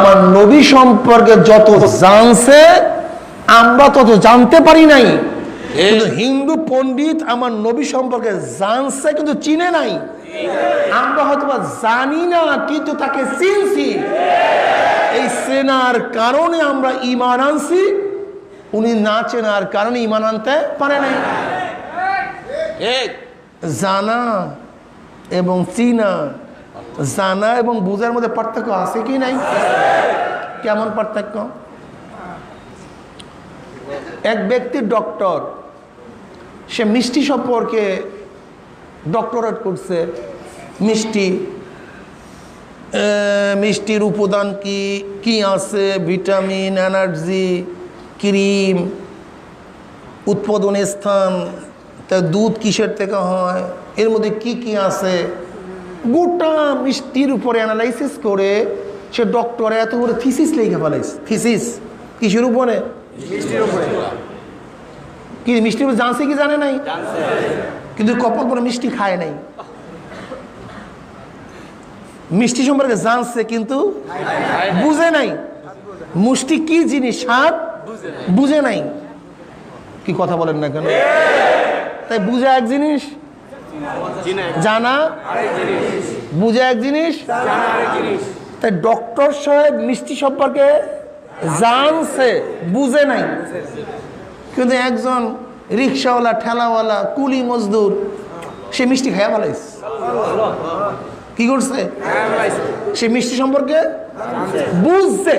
আমার নবী সম্পর্কে যত জানছে আমরা তত জানতে পারি নাই। হিন্দু পণ্ডিত আমার নবী সম্পর্কে জানছে কিন্তু চিনে নাই। আমরা হয়তো জানি না কিন্তু তাকে চিনছি। এই চেনার কারণে আমরা ইমান আনছি। উনি না চেনার কারণে ইমান আনতে পারে নাই। জানা এবং চিনা জানা এবং বুঝার মধ্যে পার্থক্য আছে কি নাই? কেমন পার্থক্য? এক ব্যক্তি ডক্টর সে মিষ্টি সম্পর্কে ডক্টরেট করছে। মিষ্টি মিষ্টির উপাদান কি কি আছে? ভিটামিন, এনার্জি, ক্রিম, উৎপাদন স্থান, তা দুধ কিসের থেকে হয়? এর মধ্যে কি কি আছে? গোটা মিষ্টির উপরে অ্যানালাইসিস করে সে ডক্টর এত করে থিসিস লিখে ফেলাইছে। থিসিস কিসের উপরে? কি মিষ্টির উপরে জানছে কি জানে নাই? কিন্তু কপাল পরে মিষ্টি খায় নাই। মিষ্টি সম্পর্কে জানছে কিন্তু বুঝে নাই। মুষ্টি কি জিনিস স্বাদ? বুঝে নাই। কি কথা বলেন না কেন? তাই বুঝে এক জিনিস জানা বুঝা এক জিনিস? তাই ডক্টর সাহেব মিষ্টি সম্পর্কে জানছে, বুঝে নাই। কিন্তু একজন রিক্সাওয়ালা, ঠেলাওয়ালা, কুলি মজদুর, সে মিষ্টি খাইয়া ফেলাইছে। কি করছে? সে মিষ্টি সম্পর্কে বুঝছে।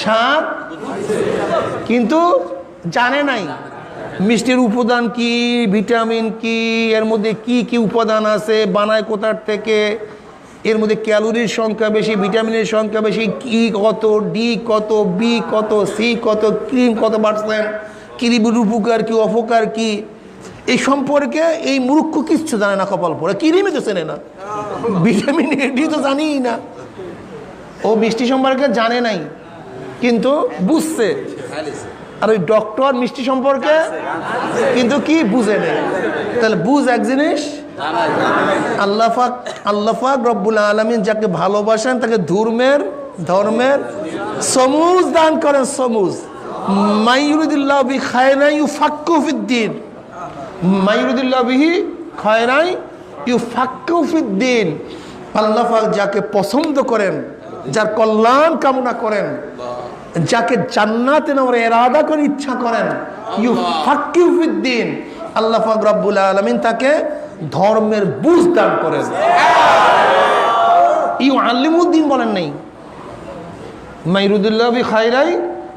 স্বাদ, কিন্তু জানে নাই। মিষ্টির উপাদান কি, ভিটামিন কি, এর মধ্যে কি কি উপাদান আছে, বানায় কোথার থেকে, এর মধ্যে ক্যালোরির সংখ্যা বেশি, ভিটামিনের সংখ্যা বেশি, কি কত ডি কত বি কত সি কত ক্রিম কত পার্সেন্ট ক্রিমের উপকার কি, অপকার কি, এই সম্পর্কে এই মূর্খ কিচ্ছু জানে না কপাল পরে ক্রিমে তো চেনে না। ভিটামিন ডি তো জানিই না। ও মিষ্টি সম্পর্কে জানে নাই, কিন্তু বুঝছে। আর ওই ডক্টর মিষ্টি সম্পর্কে কিন্তু কি বুঝে নেই। তাহলে বুঝ এক জিনিস আল্লাফাক আল্লাফাক রব্বুল আলমিন যাকে ভালোবাসেন, তাকে ধর্মের ধর্মের সমুজ দান করেন, সমুজ। মাইরুদুল্লাহ বি খায়রাই ইউ ফাক্কুফিদ্দিন মাইরুদুল্লাহ বিহি খায়রাই ইউ ফাক্কুফিদ্দিন আল্লাফাক যাকে পছন্দ করেন, যার কল্যাণ কামনা করেন যাকে জান্নাতে নেওয়ার এরাদা করে ইচ্ছা করেন ইউ ফাকিউফিদ্দিন আল্লাহ পাক রব্বুল আলমিন তাকে ধর্মের বুঝ দান করেন। ইউ আল্লিমুদ্দিন বলেন নাই? মাইরুদুল্লাহ বি খাইরাই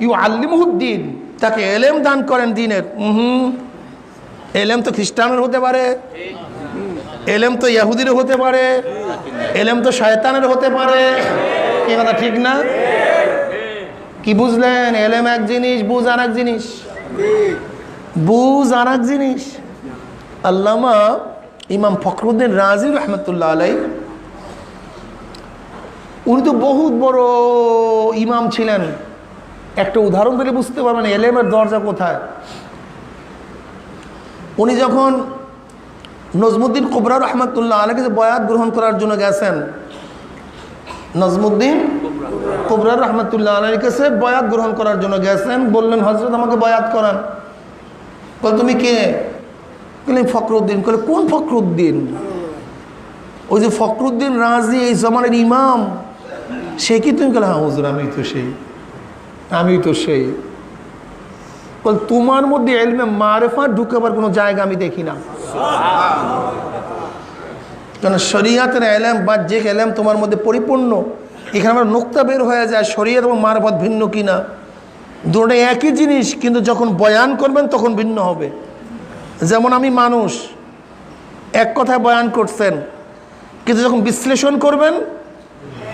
ইউ আল্লিমুদ্দিন তাকে এলেম দান করেন দিনের। হুম এলেম তো খ্রিস্টানের হতে পারে। এলেম তো ইয়াহুদির হতে পারে। এলেম তো শয়তানের হতে পারে। কি কথা ঠিক না? কি বুঝলেন? এলেম এক জিনিস, বুঝ আর এক জিনিস। বুঝ আর এক জিনিস। আল্লামা ইমাম ফখরুদ্দিন রাজি রহমতুল্লাহ আলাই উনি তো বহুত বড় ইমাম ছিলেন। একটা উদাহরণ দিলে বুঝতে পারবেন, এলেমের দরজা কোথায়। উনি যখন নজমুদ্দিন কোবরা রহমতুল্লাহ আলাইকে বয়াত গ্রহণ করার জন্য গেছেন, নজমুদ্দিন কোবরা রহমতুল্লাহ আলাইর কাছে বয়াত গ্রহণ করার জন্য গেছেন বললেন হজরত আমাকে বয়াত করান। বল তুমি কে? বললেন ফখরুদ্দিন। বলে কোন ফখরুদ্দিন? ওই যে ফখরুদ্দিন রাজি এই জমানের ইমাম সে কি? তুমি বলে হ্যাঁ হুজুর আমি তো সেই আমি তো সেই। বল তোমার মধ্যে এলমে মারেফা ঢুকাবার কোনো জায়গা আমি দেখি না। কেন শরিয়াতের এলেম বাহ্যিক এলেম তোমার মধ্যে পরিপূর্ণ এখানে আমার নোক্তা বের হয়ে যায়, শরিয়াত এবং মারফত ভিন্ন কিনা? দুটো একই জিনিস, কিন্তু যখন বয়ান করবেন তখন ভিন্ন হবে। যেমন আমি মানুষ, এক কথায় বয়ান করছেন, কিন্তু যখন বিশ্লেষণ করবেন,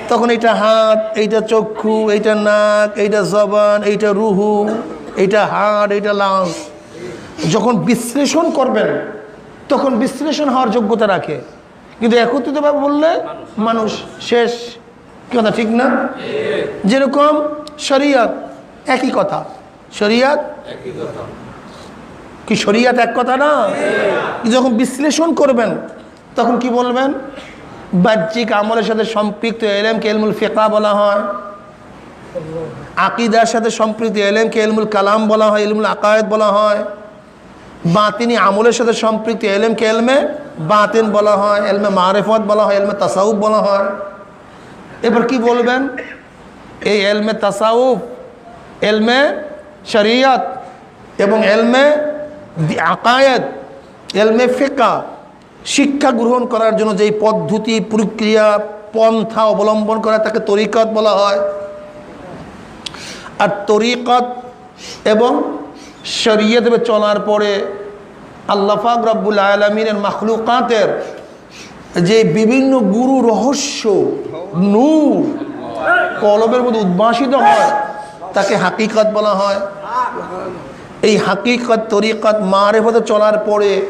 তখন এইটা হাত, এইটা চক্ষু, এইটা নাক, এইটা জবান, এইটা রুহু, এইটা হাড়, এইটা লাঞ্চ যখন বিশ্লেষণ করবেন, তখন বিশ্লেষণ হওয়ার যোগ্যতা রাখে। কিন্তু একত্রিতভাবে বললে মানুষ, শেষ। কথা ঠিক না? যেরকম শরিয়ত একই কথা। শরিয়ত? কি শরিয়ত এক কথা না? যখন বিশ্লেষণ করবেন তখন কি বলবেন? বাহ্যিক আমলের সাথে সম্পৃক্ত এলেমকে এলমুল ফেকা বলা হয়। আকিদার সাথে সম্পৃক্ত এলেমকে এলমুল কালাম বলা হয় এলমুল আকায়েদ বলা হয়। বাতিনি আমলের সাথে সম্পৃক্ত এলেমকে এলমে বাতিন বলা হয় এলমে মারেফত বলা হয় এলমে তাসাউফ বলা হয়। এবার কি বলবেন? এই এলমে তাসাউফ, এলমে শরিয়ত এবং এলমে আকায়েদ, এলমে ফেকা, শিক্ষা গ্রহণ করার জন্য যেই পদ্ধতি, প্রক্রিয়া, পন্থা অবলম্বন করা তাকে তরিকত বলা হয়। আর তরিকত এবং শরীয়তে চলার পরে আল্লাফাক রব্বুল আলমিনের মাখলুকাতের যে বিভিন্ন গুরু রহস্য, নূর কলবের মধ্যে উদ্ভাসিত হয়, তাকে হাকিকত বলা হয়। এই হাকিকত, তরিকত মারে মারেফতে চলার পরে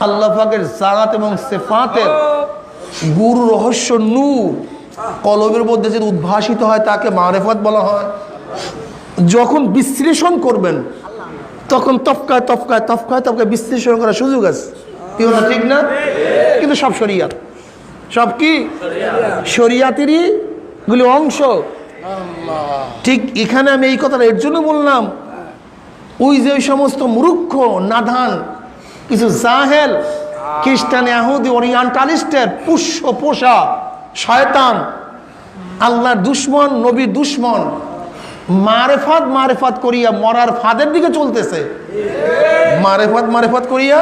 আল্লাহাকের জাগাত এবং সেফাতের গুরু রহস্য, নূর কলবের মধ্যে যদি উদ্ভাসিত হয়, তাকে মারেফত বলা হয়। যখন বিশ্লেষণ করবেন, তখন তফকায় তফকায় তফকায় তফকায় বিশ্লেষণ করার সুযোগ আছে। কি বলো ঠিক না? কিন্তু সব শরিয়াত। সব কি? শরিয়াতেরই গুলি অংশ। ঠিক এখানে আমি এই কথাটা এর জন্য বললাম। ওই যে ওই সমস্ত মূর্খ, নাধান, কিছু জাহেল, খ্রিস্টান এহুদি ওরিয়ান্টালিস্টের পুষ্য পোষা শয়তান, আল্লাহর দুশ্মন, নবীর দুশ্মন, মারেফাত মারেফাত করিয়া মরার ফাঁদের দিকে চলতেছে। মারেফাত মারেফাত করিয়া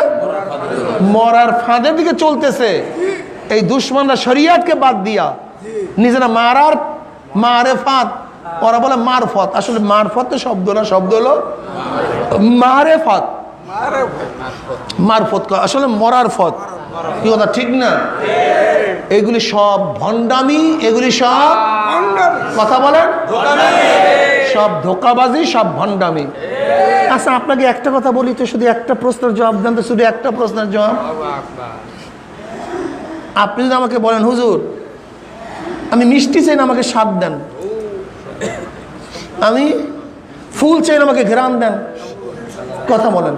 মরার ফাঁদের দিকে চলতেছে। এই দুশ্মনরা শরিয়াতকে বাদ দিয়া নিজেরা মারার মারে ফাঁদ। ওরা বলে মারফত আসলে মারফত তো শব্দ না শব্দ হলো মারেফত মারফত কয়, আসলে মরার ফত কি কথা ঠিক না? এগুলি সব ভণ্ডামি এগুলি সব কথা বলেন? সব ধোকাবাজি সব ভণ্ডামি। আচ্ছা আপনাকে একটা কথা বলি তো শুধু একটা প্রশ্নের জবাব দেন তো শুধু একটা প্রশ্নের জবাব। আপনি যদি আমাকে বলেন হুজুর আমি মিষ্টি চাই না আমাকে স্বাদ দেন। আমি ফুল চাই না আমাকে ঘেরান দেন। কথা বলেন।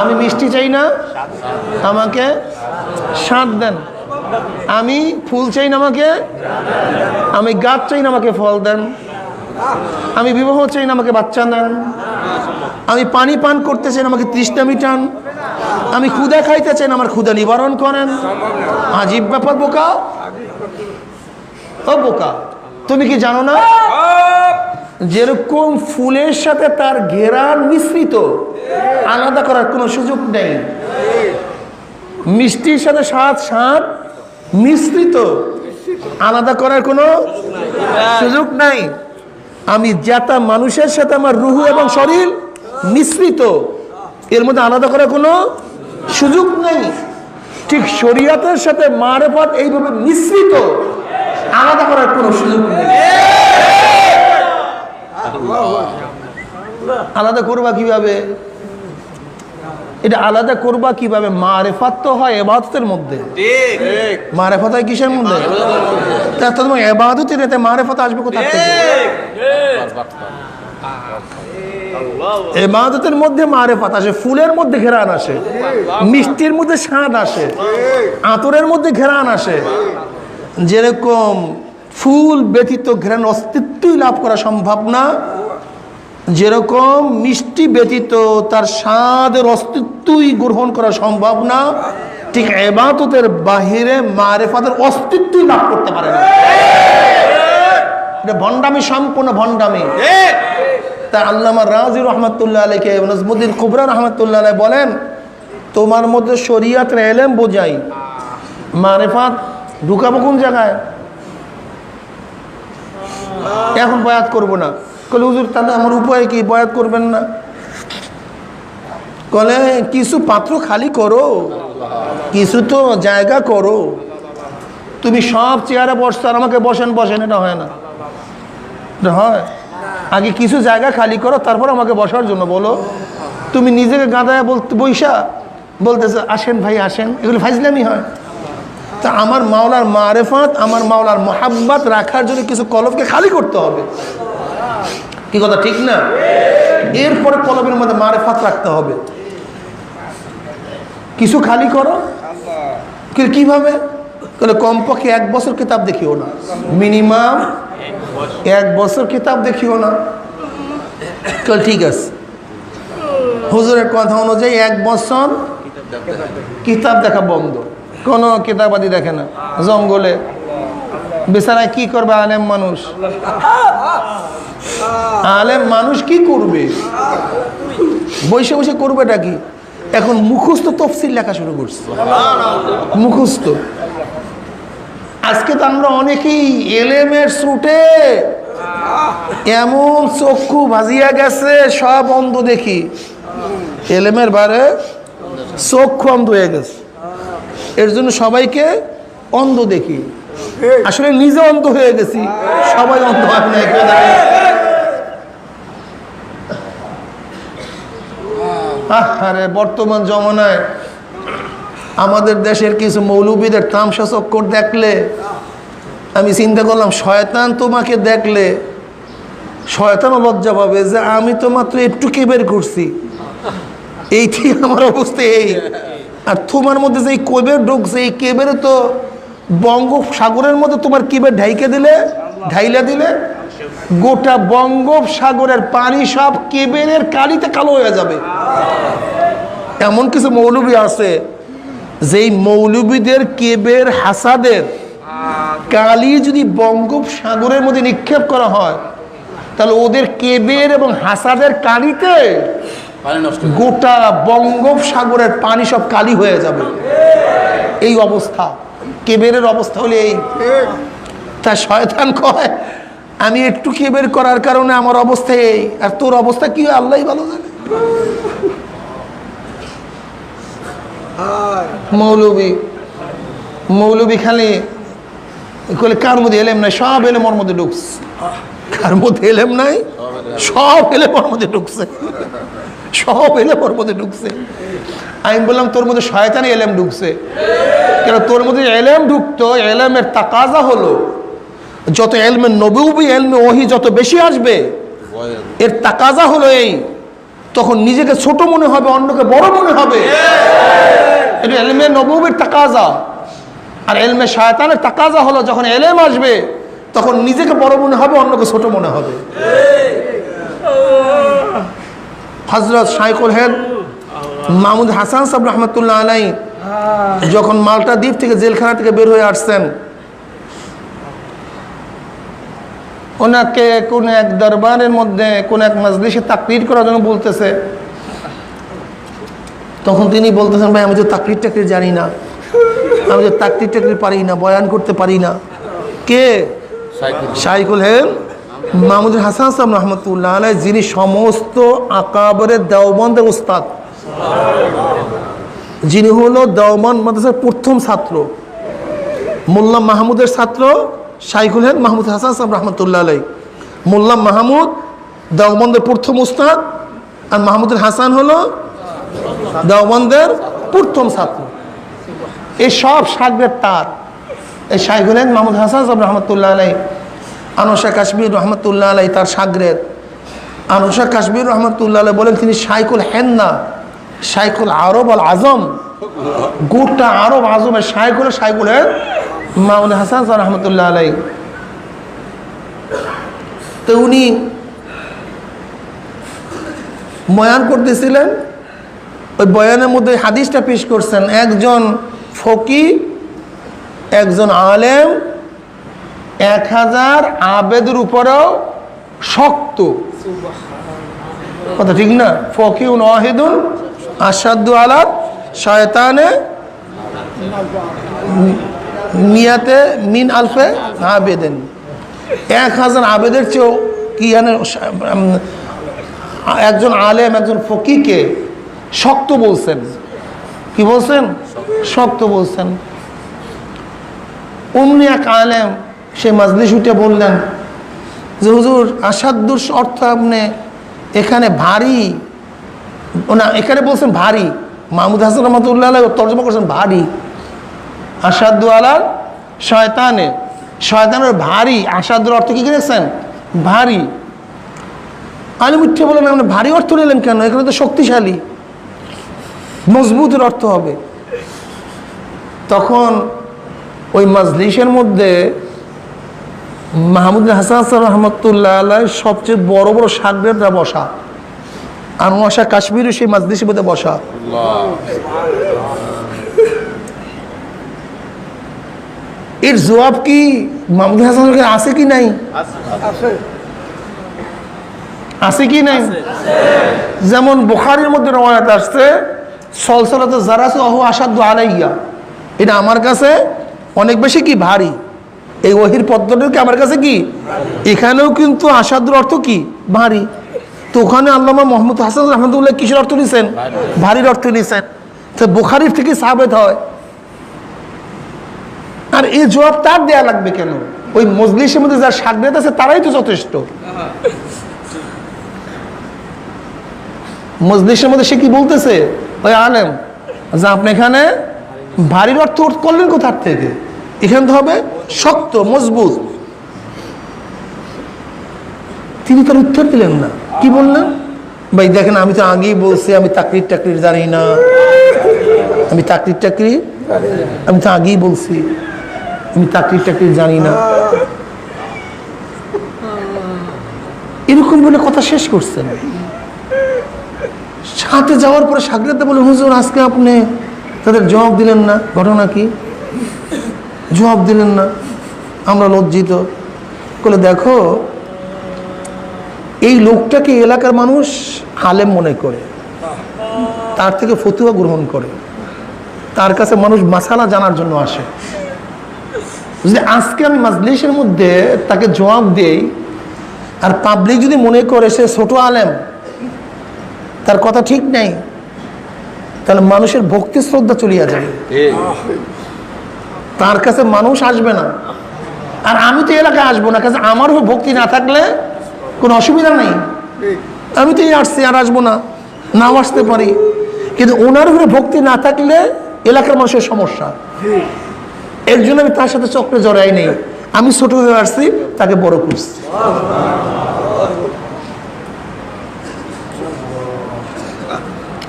আমি মিষ্টি চাই না আমাকে স্বাদ দেন। আমি ফুল চাই না আমাকে আমি গাছ চাই না আমাকে ফল দেন। আমি বিবাহ চাই না, আমাকে বাচ্চা দেন আমি পানি পান করতে চাই আমাকে তৃষ্ণা মিটান। আমি ক্ষুদা খাইতে চাই আমার ক্ষুদা নিবারণ করেন। আজীব ব্যাপার, বোকা। ও বোকা, তুমি কি জানো না? যেরকম ফুলের সাথে তার ঘেরান মিশ্রিত, আলাদা করার কোনো সুযোগ নেই। মিষ্টির সাথে স্বাদ স্বাদ মিশ্রিত, আলাদা করার কোনো সুযোগ নাই। আমি যাতা মানুষের সাথে আমার রুহু এবং শরীর মিশ্রিত। এর মধ্যে আলাদা করার কোনো সুযোগ নেই। ঠিক শরীয়তের সাথে মারেফত এইভাবে মিশ্রিত আলাদা করার কোনো সুযোগ নেই। আলাদা করবা কীভাবে? এটা আলাদা করবা কীভাবে? মারেফাত তো হয় এবাদতের মধ্যে। মারেফাত হয় কিসের মধ্যে? তোমার এবাদতের এতে মারেফত আসবে কোথা থেকে? এবাদতের মধ্যে মারেফত আসে ফুলের মধ্যে ঘেরান আসে মিষ্টির মধ্যে স্বাদ আসে আতরের মধ্যে ঘেরান আসে। যেরকম ফুল ব্যতীত ঘেরান অস্তিত্বই লাভ করা সম্ভব না যেরকম মিষ্টি ব্যতীত তার স্বাদের অস্তিত্বই গ্রহণ করা সম্ভব না, ঠিক এবাদতের বাহিরে মারেফাতের অস্তিত্বই লাভ করতে পারে না। এটা ভণ্ডামি, সম্পূর্ণ ভণ্ডামি। তা আল্লামা রাজি রহমতুল্লাহ আলীকে নজমুদ্দিন কুবরা রহমতুল্লাহ আলাই বলেন, তোমার মধ্যে শরিয়াতের এলেম বোঝাই। মারেফাত ঢুকাবো কোন জায়গায়? এখন বয়াত করব না। কলে, হুজুর, তাহলে আমার উপায় কি? বয়াত করবেন না? কলে, কিছু পাত্র খালি করো, কিছু তো জায়গা করো। তুমি সব চেয়ারে বসছো আর আমাকে বসেন বসেন, এটা হয় না। হয়। আগে কিছু জায়গা খালি করো, তারপর আমাকে বসার জন্য বলো। তুমি নিজেকে গাঁদায় বলতে, বৈশা, বলতেছে, আসেন ভাই, আসেন। এগুলো ফাইজলামি হয়। তা আমার মাওলার মারেফাত, আমার মাওলার মোহাব্বাত রাখার জন্য কিছু কলমকে খালি করতে হবে। কি কথা, ঠিক না? এরপরে কলবের মধ্যে মারেফাত রাখতে হবে। কিছু খালি করো। কীভাবে? কমপক্ষে এক বছর কিতাব দেখিও না। মিনিমাম এক বছর কিতাব দেখিও না। ঠিক আছে। হুজুরের কথা অনুযায়ী এক বছর কিতাব দেখা বন্ধ। কোনো কিতাবাদি দেখে না। জঙ্গলে বেচারায় কি করবে আলেম মানুষ? আলেম মানুষ কি করবে? বসে বসে করবেটা কি? এখন মুখস্থ তফসিল লেখা শুরু করছে। মুখস্থ। আজকে তো আমরা অনেকেই এলেমের স্রোটে এমন চক্ষু ভাজিয়া গেছে, সব অন্ধ দেখি। এলেমের বারে চক্ষু অন্ধ হয়ে গেছে। এর জন্য সবাইকে অন্ধ দেখি। আসলে নিজে অন্ধ হয়ে গেছি। সবাই অন্ধ। আরে বর্তমান জমানায় আমাদের দেশের কিছু মৌলবীদের তামসা চক্কর দেখলে আমি চিন্তা করলাম, শয়তান তোমাকে দেখলে শয়তানও লজ্জা পাবে যে আমি তো মাত্র একটু বের করছি। এইটি আমার অবস্থা এই। আর তোমার মধ্যে যে কেবের ঢুকছে, এই কেবের তো বঙ্গোপসাগরের মধ্যে তোমার কেবের ঢাইকে দিলে? ঢাইলা দিলে? গোটা বঙ্গোপসাগরের পানি সব কেবেরের কালিতে কালো হয়ে যাবে। এমন কিছু মৌলবী আছে যেই মৌলবীদের কেবের হাসাদের কালি যদি বঙ্গোপসাগরের মধ্যে নিক্ষেপ করা হয় তাহলে ওদের কেবের এবং হাসাদের কালিতে গোটা বঙ্গোপসাগরের পানি সব কালি হয়ে যাবে। এই অবস্থা। কেবেরের অবস্থা হলে এই। তা শয়তান কয় আমি একটু কেবের করার কারণে আমার অবস্থা এই আর তোর অবস্থা কি হয় আল্লাহ ভালো জানে। মৌলবী মৌলবী খালি কলে কার মধ্যে এলেম নাই? সব এলেম ওর মধ্যে ঢুকছে। কার মধ্যে এলেম নাই? সব এলেম। ওর মধ্যে ঢুকছে। সব এলেম ওর মধ্যে ঢুকছে। আমি বললাম তোর মধ্যে শয়তানি এলেম ঢুকছে। কেন তোর মধ্যে এলেম ঢুকতো এলেমের তাকাজা হলো যত এলমে নবী এলমে ওহি যত বেশি আসবে এর তাকাজা হলো এই তখন নিজেকে ছোট মনে হবে অন্যকে বড় মনে হবে। এটা এলমে নবীর তাকাজা। আর এলমে শায়তানের তাকাজা হলো যখন এলেম আসবে তখন নিজেকে বড় মনে হবে অন্যকে ছোট মনে হবে। হজরত শাইকুল হেদ মাহমুদ হাসান সাহেব রহমতুল্লাহ আলাই যখন মাল্টা দ্বীপ থেকে জেলখানা থেকে বের হয়ে আসছেন ওনাকে কোন এক দরবারের মধ্যে কোন এক মজলিসে তাকরির করার জন্য বলতেছে। তখন তিনি বলতেছেন ভাই আমি তো তাকরির টাকরির জানি না। আমি তো তাকরির টাকরির পারি না বয়ান করতে পারি না। কে? সাইকেল হেম মাহমুদুল হাসান সাহেব রহমতুল্লাহ আলাই যিনি সমস্ত আকাবরের দেওবন্দের উস্তাদ। যিনি হলো দেওবন্দ মাদ্রাসার প্রথম ছাত্র। মোল্লা মাহমুদের ছাত্র শাইকুল হেম মাহমুদ হাসান সাহেব রহমতুল্লাহ আলাই মোল্লা মাহমুদ দেওবন্দের প্রথম উস্তাদ আর মাহমুদুল হাসান হলো দেওবন্দের প্রথম ছাত্র। এই সব সাগরের তার। এই শাইখুল হিন্দ মাহমুদ হাসান সাহেব রহমতুল্লাহ আলাই আনসা কাশ্মীর রহমতুল্লাহ আলাই তার সাগরের। আনসা কাশ্মীর রহমতুল্লাহ আলাই বলেন তিনি শাইকুল হেন্না শাইকুল আরব আল আজম। গোটা আরব আজমের শাইকুল হেন মাহমুদ হাসান রহমতুল্লাহ আলাই তো উনি বয়ান করতেছিলেন, ওই বয়ানের মধ্যে হাদিসটা পেশ করছেন, একজন ফকি একজন আলেম এক হাজার আবেদের উপরেও শক্ত। কথা ঠিক না? ফকিউন ওয়াহিদুন আসাদু আলাদ শয়তানে মিয়াতে মিন আলফে আবেদেন। এক হাজার আবেদের চেয়েও কি জানে একজন আলেম, একজন ফকিকে শক্ত বলছেন। কি বলছেন? শক্ত বলছেন। অমনি এক আলেম সে মাজলিস উঠে বললেন, যে হুজুর আসাদুর অর্থ আপনি এখানে ভারী। না, এখানে বলছেন ভারী। মাহমুদ হাসান রহমতুল্লাহ তর্জমা করছেন ভারী। আসাদু আলার শয়তানে। শয়তানের ভারী, আসাদুর অর্থ কী করেছেন ভারী। আলিম উঠে বললেন, আপনি ভারী অর্থ নিলেন কেন? এখানে তো শক্তিশালী। মজবুতের অর্থ হবে। তখন ওই মাজলিসের মধ্যে মাহমুদ হাসান রহমতুল্লাহ আলাই সবচেয়ে বড় বড় সাগরেদরা বসা। আনোয়াশা কাশ্মীরও সেই মাজলিসের মধ্যে বসা। এর জবাব কি মাহমুদ হাসান আছে কি নাই? আছে। কি নাই? যেমন বুখারির মধ্যে রওয়ায়াত আসছে সলসলাতে জারাস অহ আসাধ্য আলাইয়া। এটা আমার কাছে অনেক বেশি কি ভারী। এই ওহির পদ্ধতিকে আমার কাছে কি? এখানেও কিন্তু আসাদুর অর্থ কি? ভারী। তো ওখানে আল্লামা মোহাম্মদ হাসান রহমতুল্লাহ কিসের অর্থ নিছেন? ভারীর অর্থ নিছেন। তো বুখারির থেকে সাবেত হয়। আর এই জবাব তার দেয়া লাগবে কেন? ওই মজলিসের মধ্যে যার সাগরেত আছে তারাই তো যথেষ্ট। মজলিসের মধ্যে সে কি বলতেছে? ওই আলেম, যে আপনি এখানে ভারীর অর্থ করলেন কোথার থেকে? এখান তো হবে, শক্ত, মজবুত। তিনি তার উত্তর দিলেন না। কি বললেন? ভাই, দেখেন, আমি তো আগেই বলছি, আমি তাকরির টাকরির জানি না। আমি তাকরির টাকরি আমি তো আগেই বলছি, আমি তাকরির টাকরির জানি না। এরকম বলে কথা শেষ করছেন। সাথে যাওয়ার পরে সাগরেতে বলে, হুজুর, আজকে আপনি তাদের জবাব দিলেন না, ঘটনা কি? জবাব দিলেন না। আমরা লজ্জিত। বলে, দেখো, এই লোকটাকে এলাকার মানুষ? আলেম মনে করে। তার থেকে ফতুয়া গ্রহণ করে। তার কাছে মানুষ মাসালা জানার জন্য আসে। যদি আজকে আমি মাজলিসের মধ্যে তাকে জবাব দেই। আর পাবলিক যদি মনে করে সে ছোট আলেম, তার কথা ঠিক নেই, তাহলে মানুষের ভক্তি শ্রদ্ধা চলিয়া যাবে। তার কাছে মানুষ আসবে না। আর আমি তো এলাকায় আসব না কাছে আমারও ভক্তি না থাকলে কোনো অসুবিধা নেই। আমি তো এই আসছি, আর আসব না, নাও আসতে পারি। কিন্তু ওনার উপরে ভক্তি না থাকলে এলাকার মানুষের সমস্যা। এর জন্য আমি তার সাথে চক্রে জড়াই নেই। আমি ছোট হয়ে আসছি, তাকে বড় করছি।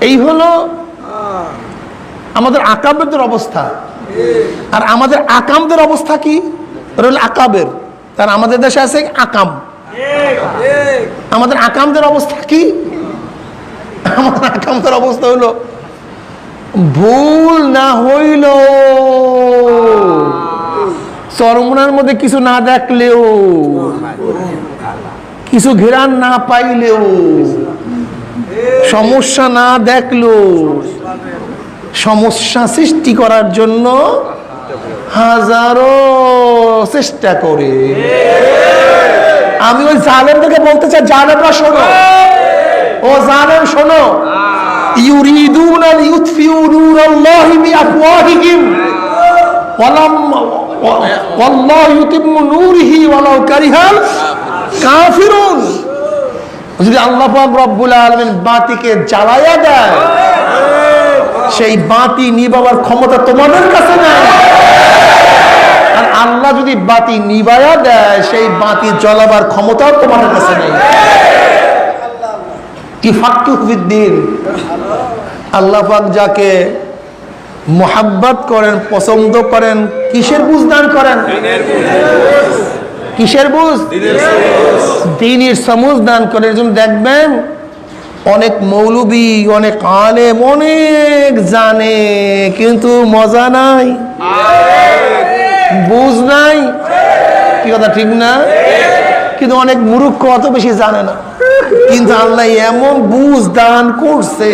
এই হলো আমাদের আকাবের অবস্থা। আর আমাদের আকামদের অবস্থা কি? রইল আকাবের। কারণ আমাদের দেশে আছে আকাম। আমাদের আকামদের অবস্থা কি? আমাদের আকামদের অবস্থা হলো, ভুল না হইল চরমনার মধ্যে কিছু না দেখলেও। কিছু ঘেরান না পাইলেও। সমস্যা না দেখল সমস্যা সৃষ্টি করার জন্য হাজারো চেষ্টা করে। আমি ওই জালেমদেরকে বলতে চাই, জালেমরা শোনো। ও জালেম শোনো। ইউরিদুন আল ওয়ালাম নূরিহি ওয়ালাউ কারিহাল কাফিরুন। যদি আল্লাহ পাক রব্বুল আলামিন বাতিকে জ্বালায়া দেয় সেই বাতি নিবাবার ক্ষমতা তোমাদের কাছে নাই। আর আল্লাহ যদি বাতি নিবায়া দেয়, সেই বাতি জ্বলাবার ক্ষমতাও তোমাদের কাছে নেই। কি ফাক্তুদ্দিন আল্লাহ যাকে মোহাব্বত করেন, পছন্দ করেন, কিসের বুঝ দান করেন? কিসের বুঝ? দিনের সমুজ দান করেন। দেখবেন অনেক মৌলবী, অনেক আলেম, অনেক জানে, কিন্তু মজা নাই। বুঝ নাই। কি কথা, ঠিক না? কিন্তু অনেক মূর্খ অত বেশি জানে না। কিন্তু আল্লাহ এমন বুঝ দান করছে,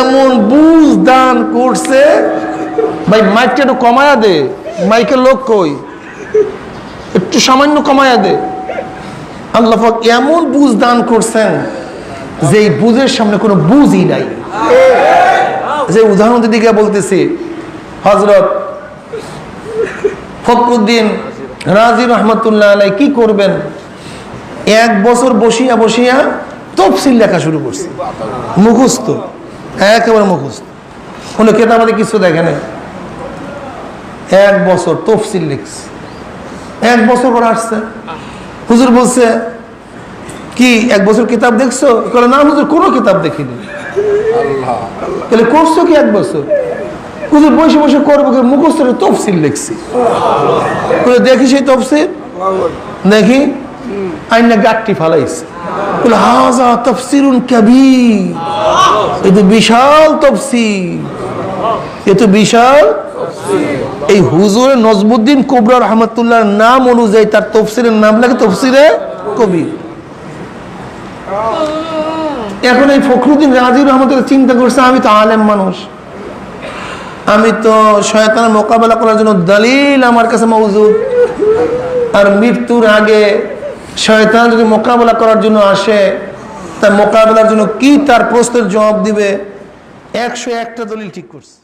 এমন বুঝ দান করছে। ভাই, মাইকটা একটু কমায়া দে। মাইকের লোক কই? একটু সামান্য কমায়া দে। আল্লাহ এমন বুঝ দান করছেন যে বুঝের সামনে কোনো বুঝই নাই। যে উদাহরণ দিকে বলতেছি হজরত ফখরুদ্দিন রাজি রহমতুল্লাহ আলাই কি করবেন? এক বছর বসিয়া বসিয়া তফসিল লেখা শুরু করছে। মুখস্থ, একেবারে মুখস্থ। কোনো কেতাবাদে কিছু দেখে নাই। এক বছর তফসিল লিখছে। এক বছর পর আসছে। হুজুর বলছে কি এক বছর কিতাব দেখছ? বলে না হুজুর কোনো কিতাব দেখিনি। তাহলে করছ কি এক বছর? হুজুর বসে বসে করব কি? মুখস্থের তফসিল লিখছি। বলে দেখি সেই তফসিল? দেখি আইনা গাঠটি ফালাইছে। বলে হাজা তফসিরুন কবির। এ তো বিশাল তফসিল। এ তো বিশাল এই হুজুর নজমুদ্দিন কোবরা রহমতুল্লাহ নাম অনুযায়ী তার তফসিরের নাম লাগে তফসিরে কবির। এখন এই ফখরুদ্দিন রাজি রহমতুল্লাহ চিন্তা করছে আমি তো আলেম মানুষ। আমি তো শয়তানের মোকাবেলা করার জন্য দলিল আমার কাছে মৌজুদ আর মৃত্যুর আগে শয়তান যদি মোকাবেলা করার জন্য আসে, তার মোকাবেলার জন্য কি তার প্রশ্নের জবাব দিবে? একশো একটা দলিল ঠিক করছে।